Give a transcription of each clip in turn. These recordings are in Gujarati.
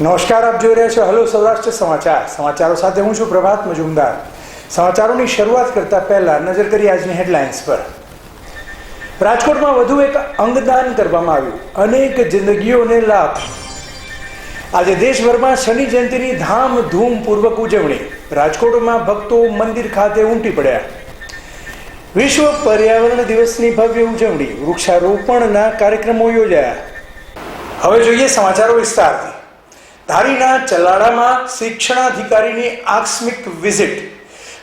નમસ્કાર, આપ જોઈ રહ્યા છો હલો સૌરાષ્ટ્ર સમાચાર. સમાચારો સાથે હું છું પ્રભાત મજુમદાર. સમાચારોની શરૂઆત કરતા પહેલા નજર કરી આજની હેડલાઇન્સ પર. રાજકોટમાં વધુ એક અંગદાન કરવામાં આવ્યું. અનેક જિંદગીઓને લાભ. આજે દેશભરમાં શનિ જયંતિની ધામધૂમપૂર્વક ઉજવણી. રાજકોટમાં ભક્તો મંદિર ખાતે ઉમટી પડ્યા. વિશ્વ પર્યાવરણ દિવસની ભવ્ય ઉજવણી. વૃક્ષારોપણના કાર્યક્રમો યોજાયા. હવે જોઈએ સમાચારો વિસ્તારથી. ધારીના ચલાડામાં શિક્ષણાધિકારીની આકસ્મિક વિઝિટ.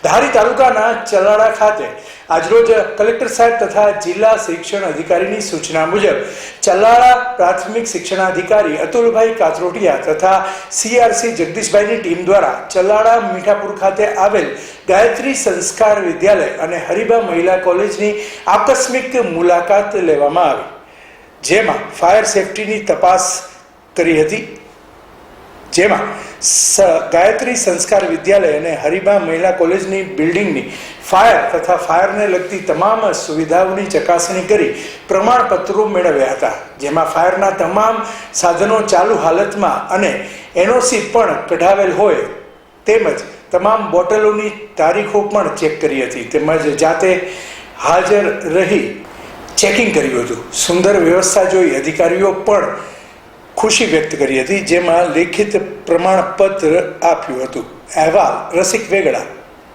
ધારી તાલુકાના ચલાડા ખાતે આજરોજ કલેક્ટર સાહેબ તથા જિલ્લા શિક્ષણ અધિકારીની સૂચના મુજબ ચલાડા પ્રાથમિક શિક્ષણાધિકારી અતુલભાઈ કાતરોટિયા તથા સીઆરસી જગદીશભાઈની ટીમ દ્વારા ચલાડા મીઠાપુર ખાતે આવેલ ગાયત્રી સંસ્કાર વિદ્યાલય અને હરિભા મહિલા કોલેજની આકસ્મિક મુલાકાત લેવામાં આવી. જેમાં ફાયર સેફટીની તપાસ કરી હતી. જેમાં ગાયત્રી સંસ્કાર વિદ્યાલય અને હરિબા મહિલા કોલેજની બિલ્ડિંગની ફાયર તથા ફાયરને લગતી તમામ સુવિધાઓની ચકાસણી કરી પ્રમાણપત્રો મેળવ્યા હતા. જેમાં ફાયરના તમામ સાધનો ચાલુ હાલતમાં અને એનઓસી પણ કઢાવેલ હોય તેમજ તમામ બોટલોની તારીખો પણ ચેક કરી હતી. તેમજ જાતે હાજર રહી ચેકિંગ કર્યું હતું. સુંદર વ્યવસ્થા જોઈ અધિકારીઓ પણ ખુશી વ્યક્ત કરી હતી જેમાં લેખિત પ્રમાણપત્ર આપ્યું હતું. અહેવાલ રસિક વેગડા.